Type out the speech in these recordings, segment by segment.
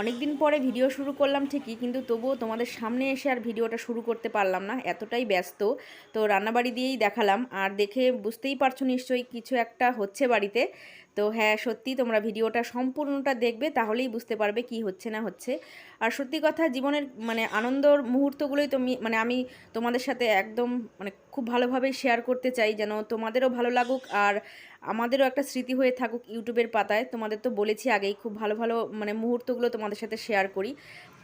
অনেক দিন পরে ভিডিও শুরু করলাম ঠিকই, কিন্তু তবুও তোমাদের সামনে এসে আর ভিডিওটা শুরু করতে পারলাম না, এতটাই ব্যস্ত। তো রান্নাবাড়ি দিয়েই দেখালাম, আর দেখে বুঝতেই পারছ নিশ্চয়ই কিছু একটা হচ্ছে বাড়িতে। তো হ্যাঁ সত্যি তোমরা ভিডিওটা সম্পূর্ণটা দেখবে, তাহলেই বুঝতে পারবে কি হচ্ছে না হচ্ছে। আর সত্যি কথা, জীবনের মানে আনন্দর মুহূর্তগুলোই তুমি মানে আমি তোমাদের সাথে একদম মানে খুব ভালোভাবে শেয়ার করতে চাই, যেন তোমাদেরও ভালো লাগুক আর আমাদেরও একটা স্মৃতি হয়ে থাকুক ইউটিউবের পাতায়। তোমাদের তো বলেছি আগেই, খুব ভালো ভালো মানে মুহূর্তগুলো তোমাদের সাথে শেয়ার করি।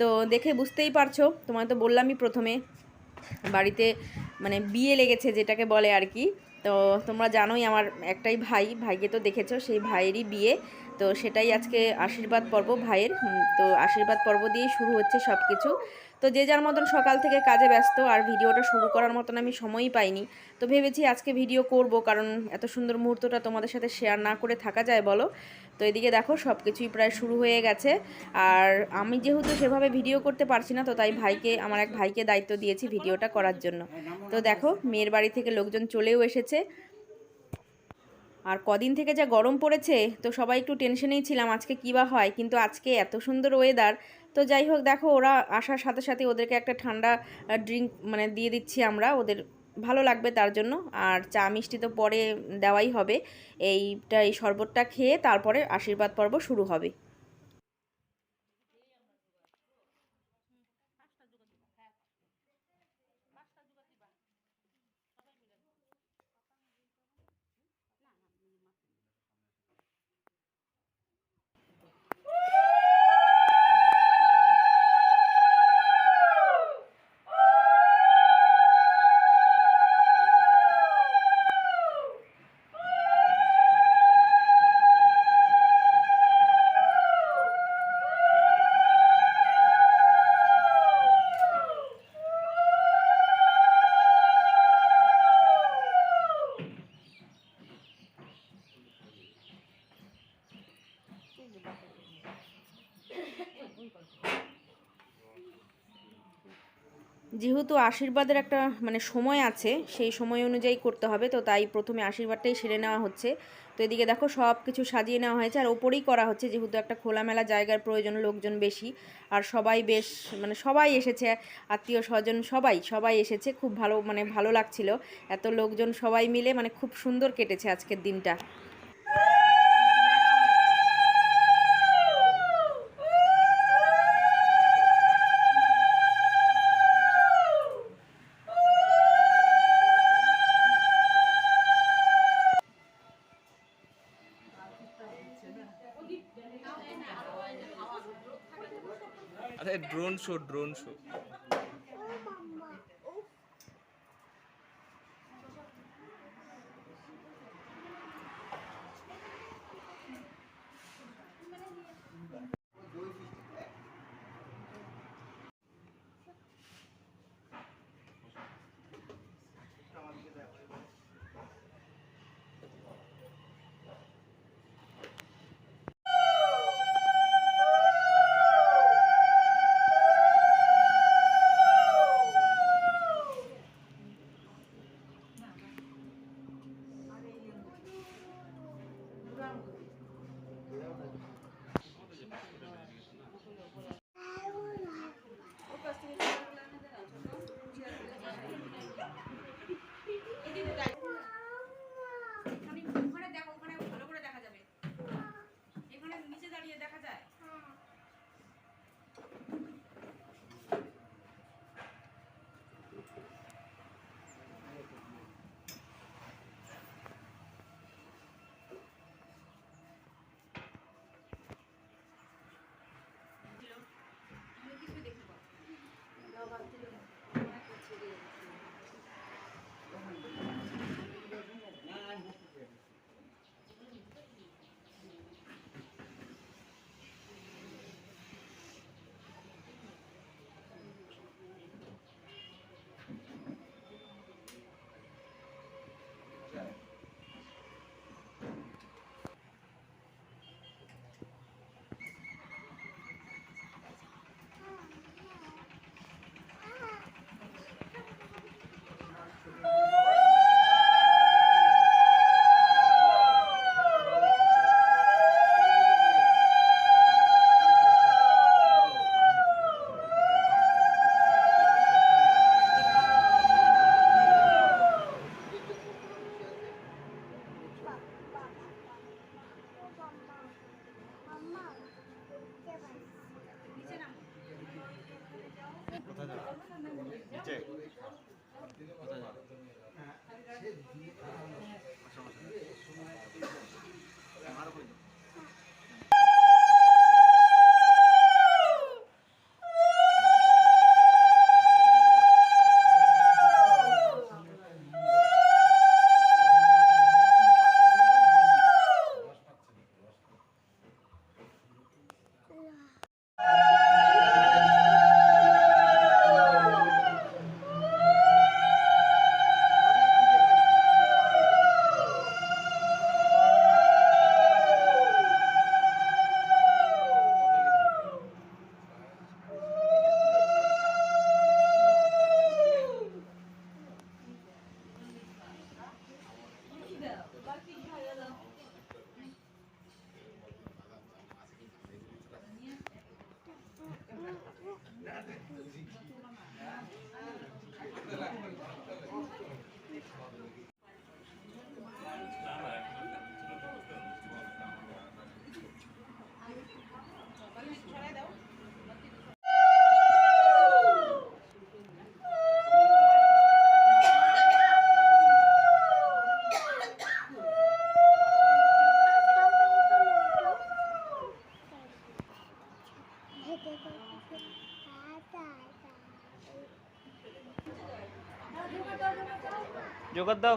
তো দেখে বুঝতেই পারছ তোমাদের তো বললামই প্রথমে, বাড়িতে মানে বিয়ে লেগেছে যেটাকে বলে আর কি। তো তোমরা জানোই আমার একটাই ভাই ভাইকে তো দেখেছ সেই ভাইয়েরই বিয়ে। তো সেটাই আজকে আশীর্বাদ পর্ব ভাইয়ের। তো আশীর্বাদ পর্ব দিয়েই শুরু হচ্ছে সব কিছু তো যে যার মতন সকাল থেকে কাজে ব্যস্ত আর ভিডিওটা শুরু করার মতন আমি সময়ই পাইনি। তো ভেবেছি আজকে ভিডিও করব কারণ এত সুন্দর মুহূর্তটা তোমাদের সাথে শেয়ার না করে থাকা যায় বলো। তো এদিকে দেখো সব কিছুই প্রায় শুরু হয়ে গেছে। আর আমি যেহেতু সেভাবে ভিডিও করতে পারছি না, তো তাই ভাইকে, আমার এক ভাইকে দায়িত্ব দিয়েছি ভিডিওটা করার জন্য। তো দেখো, মেয়ের বাড়ি থেকে লোকজন চলেও এসেছে। আর কদিন থেকে যা গরম পড়েছে, তো সবাই একটু টেনশনেই ছিলাম আজকে কী বা হয়। কিন্তু আজকে এত সুন্দর ওয়েদার তো যাই হোক দেখো, ওরা আসার সাথে সাথে ওদেরকে একটা ঠান্ডা ড্রিঙ্ক মানে দিয়ে দিচ্ছি আমরা, ওদের ভালো লাগবে তার জন্য। আর চা মিষ্টি তো পরে দেওয়াই হবে। এইটা এই শরবতটা খেয়ে তারপরে আশীর্বাদ পর্ব শুরু হবে। যেহেতু আশীর্বাদের একটা মানে সময় আছে, সেই সময় অনুযায়ী করতে হবে, তো তাই প্রথমে আশীর্বাদটাই সেরে নেওয়া হচ্ছে। তো এদিকে দেখো সব কিছু সাজিয়ে নেওয়া হয়েছে, আর ওপরেই করা হচ্ছে, যেহেতু একটা খোলামেলা জায়গার প্রয়োজন, লোকজন বেশি, আর সবাই বেশ মানে সবাই এসেছে, আত্মীয় স্বজন সবাই সবাই এসেছে, খুব ভালো মানে ভালো লাগছিল। এত লোকজন সবাই মিলে মানে খুব সুন্দর কেটেছে আজকের দিনটা। আরে ড্রোন শো you দাও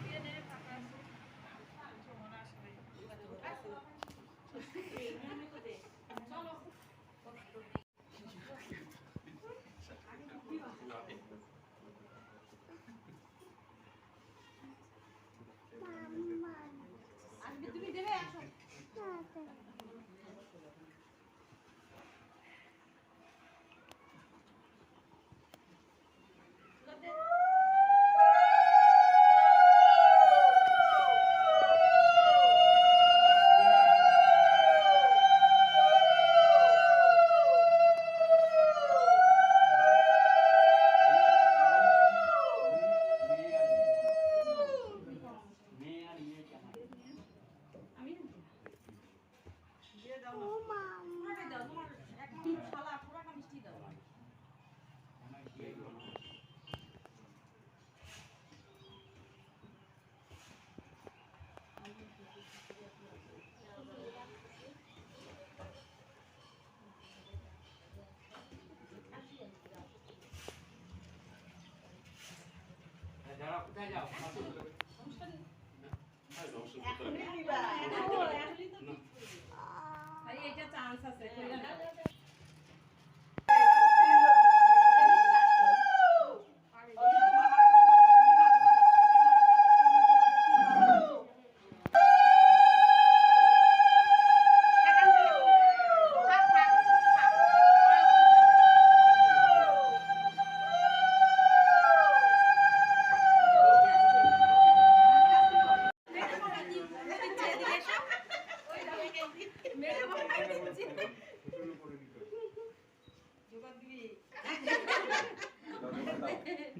ড্রোন চান্স জোগাড়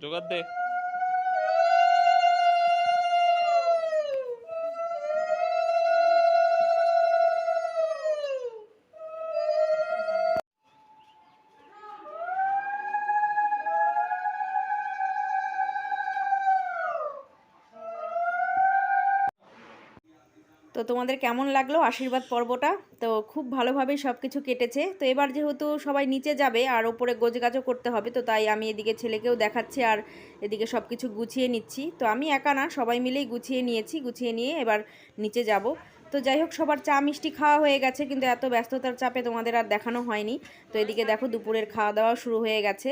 जुगात दे দে তোমাদের কেমন লাগল আশীর্বাদ পর্বটা? তো খুব ভালোভাবেই সব কিছু কেটেছে। তো এবার যেহেতু সবাই নিচে যাবে আর ওপরে গোজগাজও করতে হবে, তো তাই আমি এদিকে ছেলেকেও দেখাচ্ছি আর এদিকে সব কিছু গুছিয়ে নিচ্ছি। তো আমি একা না, সবাই মিলেই গুছিয়ে নিয়েছি, গুছিয়ে নিয়ে এবার নিচে যাব। তো যাই হোক, সবার চা মিষ্টি খাওয়া হয়ে গেছে, কিন্তু এত ব্যস্ততার চাপে তোমাদের আর দেখানো হয়নি। তো এদিকে দেখো দুপুরের খাওয়া দাওয়া শুরু হয়ে গেছে।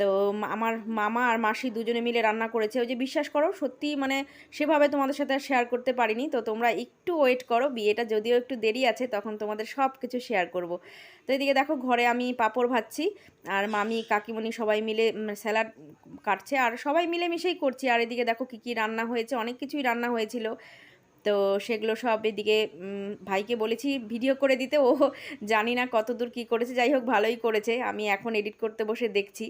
তো আমার মামা আর মাসি দুজনে মিলে রান্না করেছে। ওই যে বিশ্বাস করো, সত্যি মানে সেভাবে তোমাদের সাথে শেয়ার করতে পারিনি। তো তোমরা একটু ওয়েট করো, বিয়েটা যদিও একটু দেরি আছে, তখন তোমাদের সব কিছু শেয়ার করব। তো এদিকে দেখো ঘরে আমি পাঁপড় ভাজছি, আর মামি, কাকিমণি সবাই মিলে স্যালাড কাটছে, আর সবাই মিলে মিশেই করছি। আর এদিকে দেখো কী কী রান্না হয়েছে, অনেক কিছুই রান্না হয়েছিল। তো সেগুলো সব এদিকে ভাইকে বলেছি ভিডিও করে দিতে, ও জানি না কতদূর কী করেছে, যাই হোক ভালোই করেছে। আমি এখন এডিট করতে বসে দেখছি।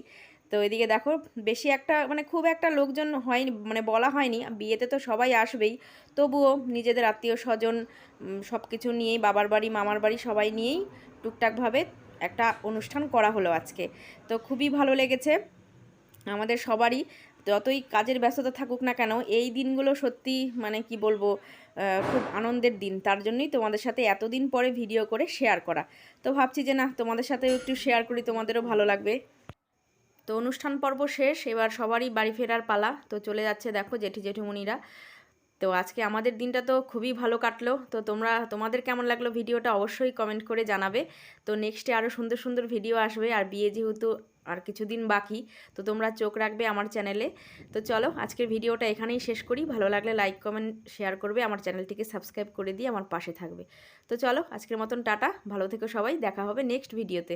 তো এদিকে দেখো, বেশি একটা মানে খুব একটা লোকজন হয়নি মানে বলা হয়নি। বিয়েতে তো সবাই আসবেই। তবুও নিজেদের আত্মীয় স্বজন সব কিছু নিয়েই, বাবার বাড়ি, মামার বাড়ি সবাই নিয়েই টুকটাকভাবে একটা অনুষ্ঠান করা হলো আজকে। তো খুবই ভালো লেগেছে আমাদের সবারই। যতই কাজের ব্যস্ততা থাকুক না কেন, এই দিনগুলো সত্যি মানে কি বলব খুব আনন্দের দিন। তার জন্যই তোমাদের সাথে এতদিন পরে ভিডিও করে শেয়ার করা। তো ভাবছি যে না, তোমাদের সাথেও একটু শেয়ার করি, তোমাদেরও ভালো লাগবে। তো অনুষ্ঠান পর্ব শেষ, এবার সবারই বাড়ি ফেরার পালা। তো চলে যাচ্ছে দেখো জেঠি জেঠুমনিরা তো আজকে আমাদের দিনটা তো খুবই ভালো কাটলো। তো তোমরা, তোমাদের কেমন লাগল ভিডিওটা অবশ্যই কমেন্ট করে জানাবে। তো নেক্সটে আরও সুন্দর সুন্দর ভিডিও আসবে। আর বিয়ে যেহেতু আর কিছুদিন বাকি, তো তোমরা চোখ রাখবে আমার চ্যানেলে তো চলো আজকের ভিডিওটা এখানেই শেষ করি। ভালো লাগলে লাইক কমেন্ট শেয়ার করবে। আমার চ্যানেলটিকে সাবস্ক্রাইব করে দিয়ে আমার পাশে থাকবে। তো চলো আজকের মতন টাটা। ভালো থেকো সবাই। দেখা হবে নেক্সট ভিডিওতে